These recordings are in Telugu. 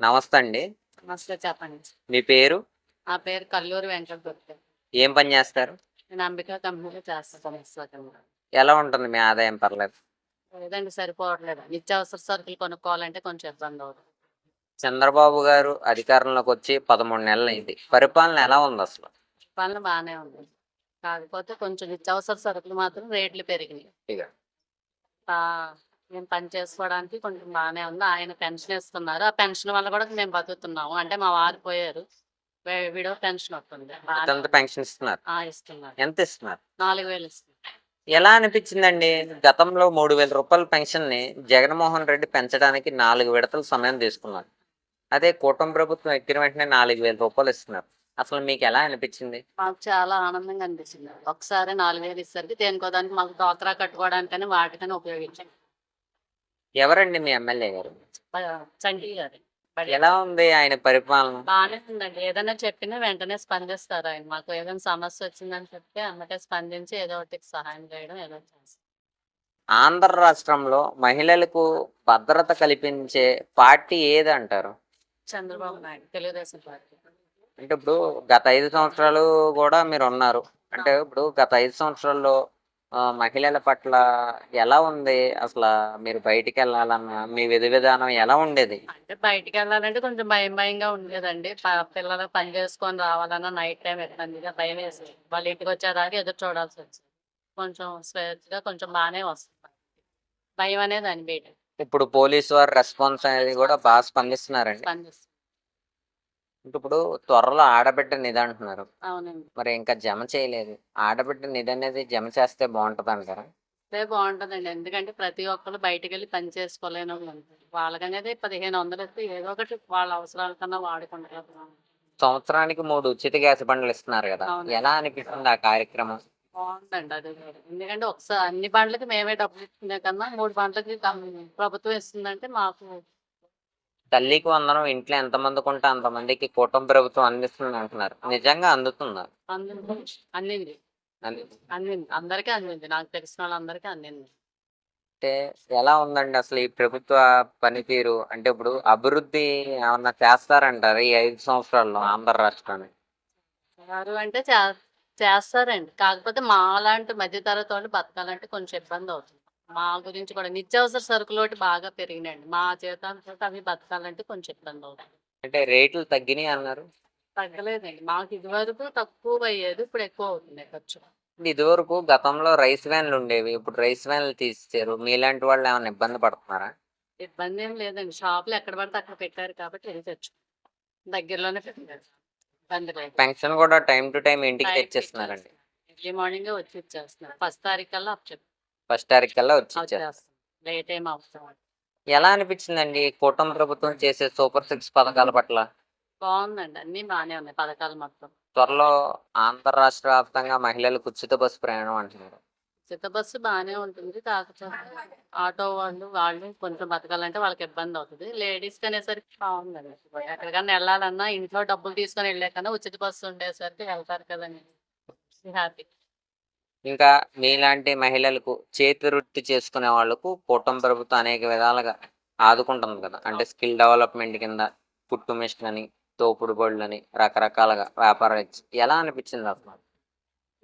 నమస్తే అండి. నమస్తే చెప్పండి. మీ పేరు? నా పేరు కల్లూరు వెంకట గుప్తా ఏం పని చేస్తారు? నేను అంబికా కంపెనీలో చేస్తాను ఎలా ఉంటుంది మీ ఆదాయం పర్లేదు? లేదండి సరిపోవట్లేదు. నిత్యావసర సరుకులు కొనుక్కోవాలంటే కొంచెం ఇబ్బంది అవుతుంది. చంద్రబాబు గారు అధికారంలోకి వచ్చి పదమూడు నెలలు అయింది. పరిపాలన ఎలా ఉంది అసలు? పనులు బాగానే ఉంది. కాకపోతే కొంచెం నిత్యావసర సరుకులు మాత్రం రేట్లు పెరిగినాయి. మేము పని చేసుకోవడానికి కొంచెం బాగానే ఉంది. ఆయన పెన్షన్ ఇస్తున్నారు ఆ పెన్షన్ వల్ల కూడా మేము బతుకుతున్నాము. అంటే మా వారు పోయారు. విడో పెన్షన్ వస్తుంది. పెన్షన్ ఇస్తున్నారు. ఆ, ఇస్తున్నారు. ఎంత ఇస్తున్నారు? నాలుగు వేలు ఇస్తున్నారు. ఎలా అనిపించిందండి? గతంలో మూడు వేల రూపాయల పెన్షన్ని జగన్మోహన్ రెడ్డి పెంచడానికి నాలుగు విడతల సమయం తీసుకున్నారు. అదే కూటమి ప్రభుత్వం ఎక్కిన వెంటనే నాలుగు వేల రూపాయలు ఇస్తున్నారు. అసలు మీకు ఎలా అనిపించింది? మాకు చాలా ఆనందంగా అనిపించింది. ఒకసారి నాలుగు వేలు ఇస్తారు దేనికో దానికి మాకు డోక్రా కట్టుకోవడానికని వాటికని ఉపయోగించాం. ఎవరండి మీ ఎమ్మెల్యే గారు? చంటి గారు. ఎలా ఉంది ఆయన పరిపాలన? బాగానే ఉందండి. ఏదైనా చెప్పినా వెంటనే స్పందిస్తారు ఆయన. మాకు ఏదైనా సమస్య వచ్చిందని చెప్తే అమ్మటే స్పందించి ఏదో ఒకటి సహాయం చేయడం ఏదో చేస్తారు. ఆంధ్ర రాష్ట్రంలో మహిళలకు భద్రత కల్పించే పార్టీ ఏది అంటారు చంద్రబాబు నాయుడు తెలుగుదేశం పార్టీ. అంటే ఇప్పుడు గత ఐదు సంవత్సరాలు కూడా మీరు ఉన్నారు. అంటే ఇప్పుడు గత ఐదు సంవత్సరాల్లో మహిళల పట్ల ఎలా ఉంది? అసలు మీరు బయటికి వెళ్ళాలన్నా మీ విధి విధానం ఎలా ఉండేది? అంటే బయటికి వెళ్ళాలంటే కొంచెం భయం భయంగా ఉండేదండి. ప- పిల్లలు పని చేసుకొని రావాలన్నా నైట్ టైం ఇబ్బందిగా భయం వేసేది. వాళ్ళ ఇంటికి వచ్చేదాకా ఎదురు చూడాల్సి వచ్చింది. కొంచెం స్వేచ్ఛగా కొంచెం బాగానే వస్తుంది. భయం అనేది అనిపించదు ఇప్పుడు పోలీసు వారి రెస్పాన్స్ అనేది కూడా బాగా స్పందిస్తున్నారండి. స్పందిస్తుంది. అంటే ఇప్పుడు త్వరలో ఆడబిడ్డ నిధి అంటున్నారు. అవునండి. మరి ఇంకా జమ చేయలేదు. ఆడబిడ్డ నిధి అనేది జమ చేస్తే బాగుంటది అంటారా అదే బాగుంటుందండి. ఎందుకంటే ప్రతి ఒక్కరు బయటికి వెళ్ళి పని చేసుకోలేని వాళ్ళు ఉంటారు వాళ్ళకనేది పదిహేను వందలు ఇస్తే ఏదో ఒకటి వాళ్ళ అవసరాల కన్నా వాడుకుంటారు. సంవత్సరానికి మూడు ఉచిత గ్యాస్ బండ్లు ఇస్తున్నారు కదా. అవును. ఎలా అనిపిస్తుంది ఆ కార్యక్రమం? బాగుందండి అది కూడా. ఎందుకంటే ఒకసారి అన్ని బండ్లకి మేమే డబ్బులు ఇస్తున్నా కన్నా మూడు బండ్లకి ప్రభుత్వం ఇస్తుందంటే మాకు తల్లికి వందనం ఇంట్లో ఎంతమందికి ఉంటే అంతమందికి కుటుంబ ప్రభుత్వం అందిస్తుంది అంటున్నారు. నిజంగా అందుతుందా? అందింది అందింది. అంది- అందింది. అందరికీ అందింది. నాకు తెలిసిన వాళ్ళందరికీ అందింది. అంటే ఎలా ఉందండి అసలు ఈ ప్రభుత్వ పనితీరు? అంటే ఇప్పుడు అభివృద్ధి ఏమన్నా చేస్తారంటారు ఈ ఐదు సంవత్సరాల్లో ఆంధ్ర రాష్ట్రాన్ని? అంటే చేస్తారండి. కాకపోతే మా లాంటి మధ్యతరగతి వాళ్ళు బతకాలంటే కొంచెం ఇబ్బంది అవుతుంది. మా గురించి కూడా నిత్యావసర సరుకులు బాగా పెరిగినాయండి. మా జీతాలతో అవి బతకాలంటే కొంచెం ఇబ్బంది అవుతుంది. అంటే రేట్లు తగ్గినాయి అన్నారు. తగ్గలేదండి. మాకు ఇదివరకు తక్కువ అయ్యేది ఇప్పుడు ఎక్కువ అవుతుంది ఖర్చు. ఇదివరకు గతంలో రైస్ వ్యాన్లు ఉండేవి. ఇప్పుడు రైస్ వ్యాన్లు తీసేశారు. మీలాంటి వాళ్ళు ఏమైనా ఇబ్బంది పడుతున్నారా? ఇబ్బంది ఏం లేదండి. షాపులు ఎక్కడ పడితే అక్కడ పెట్టారు కాబట్టి వెళ్ళి తెచ్చు. దగ్గరలోనే పెట్టారు. ఇబ్బంది లేదు. పెన్షన్ కూడా టైం టు టైం ఇంటికి టైంకి తెచ్చేస్తున్నారండి. ఎర్లీ మార్నింగ్ వచ్చి ఇచ్చేస్తున్నారు. ఫస్ట్ తారీఖు కల్లా అప్ ఫస్ట్ తారీఖు కల్లా వచ్చి ఇచ్చారు వచ్చేస్తాం. లేట్ ఏం అవసరం ఎలా అనిపించిందండి కూటమి ప్రభుత్వం చేసే సూపర్ సిక్స్ పథకాల పట్ల? బాగుందండి. అన్ని బాగానే ఉన్నాయి పథకాలు మొత్తం. త్వరలో ఆంధ్ర రాష్ట్ర వ్యాప్తంగా మహిళలకు ఉచిత బస్సు ప్రయాణం అంటున్నారు. చిత్త బస్సు బాగానే ఉంటుంది. కాకపోతే ఆటో వాళ్ళు వాళ్ళు కొంచెం బతకాలంటే వాళ్ళకి ఇబ్బంది అవుతుంది. లేడీస్ అనేసరికి బాగుందండి. ఎక్కడికన్నా వెళ్ళాలన్నా ఇంట్లో డబ్బులు తీసుకొని వెళ్ళే కన్నా ఉచిత బస్సు ఉండేసరికి వెళ్తారు కదండి. హ్యాపీ ఇంకా మీలాంటి మహిళలకు చేతి వృత్తి చేసుకునే వాళ్ళకు కూటమి ప్రభుత్వం అనేక విధాలుగా ఆదుకుంటుంది కదా. అంటే స్కిల్ డెవలప్మెంట్ కింద కుట్టు మిషన్ అని తోపుడు బళ్ళు అని రకరకాలుగా వ్యాపారాలు ఇచ్చి ఎలా అనిపించింది అసలు?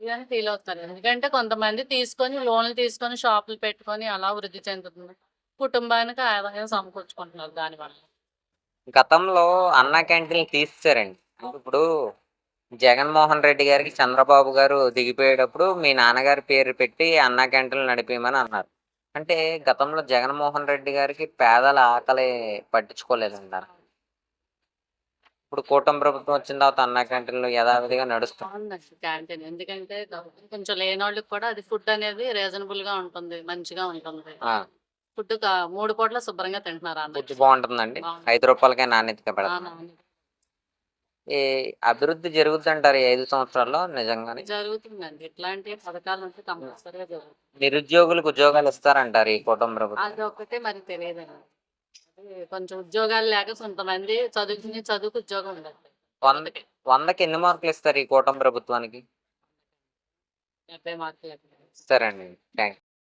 ఇదని ఫీల్ అవుతారు. ఎందుకంటే కొంతమంది తీసుకొని లోన్లు తీసుకొని షాపులు పెట్టుకొని అలా వృద్ధి చెందుతుంది కుటుంబానికి ఆదాయం సమకూర్చుకుంటున్నారు దానివల్ల. గతంలో అన్నా క్యాంటీన్లు తీసేశారండి. ఇప్పుడు జగన్మోహన్ రెడ్డి గారికి చంద్రబాబు గారు దిగిపోయేటప్పుడు మీ నాన్నగారి పేరు పెట్టి అన్నా క్యాంటీన్లు నడిపేయమని అన్నారు. అంటే గతంలో జగన్మోహన్ రెడ్డి గారికి పేదల ఆకలి పట్టించుకోలేదంటారు? ఇప్పుడు కూటమి ప్రభుత్వం వచ్చిన తర్వాత అన్నా క్యాంటీన్లు యథావిధిగా నడుస్తుంది క్యాంటీన్. ఎందుకంటే కొంచెం లేని వాళ్ళకి కూడా అది ఫుడ్ అనేది రీజనబుల్గా ఉంటుంది మంచిగా ఉంటుంది. ఫుడ్ మూడు పూట్ల శుభ్రంగా తింటున్నారు బాగుంటుందండి. బాగుంటుంది. ఐదు రూపాయలకే నాణ్యతగా పెడతాం ఈ అభివృద్ధి జరుగుతుంటారు ఈ ఐదు సంవత్సరాల్లో? నిజంగానే. జరుగుతుందండి. ఇట్లాంటి పథకాలు ఉంటే కంపల్సరీగా జరుగుతుంది. నిరుద్యోగులకు ఉద్యోగాలు ఇస్తారంటారు ఈ కూటమి ప్రభుత్వం. అది ఒక్కటే మరి తెలియదండి. అది కొంచెం ఉద్యోగాలు లేక కొంతమంది చదువుకుని చదువుకు ఉద్యోగం ఉండదు వంద వందకి ఎన్ని మార్కులు ఇస్తారు ఈ కూటమి ప్రభుత్వానికి? డెబ్బై మార్కులు సరే అండి. థ్యాంక్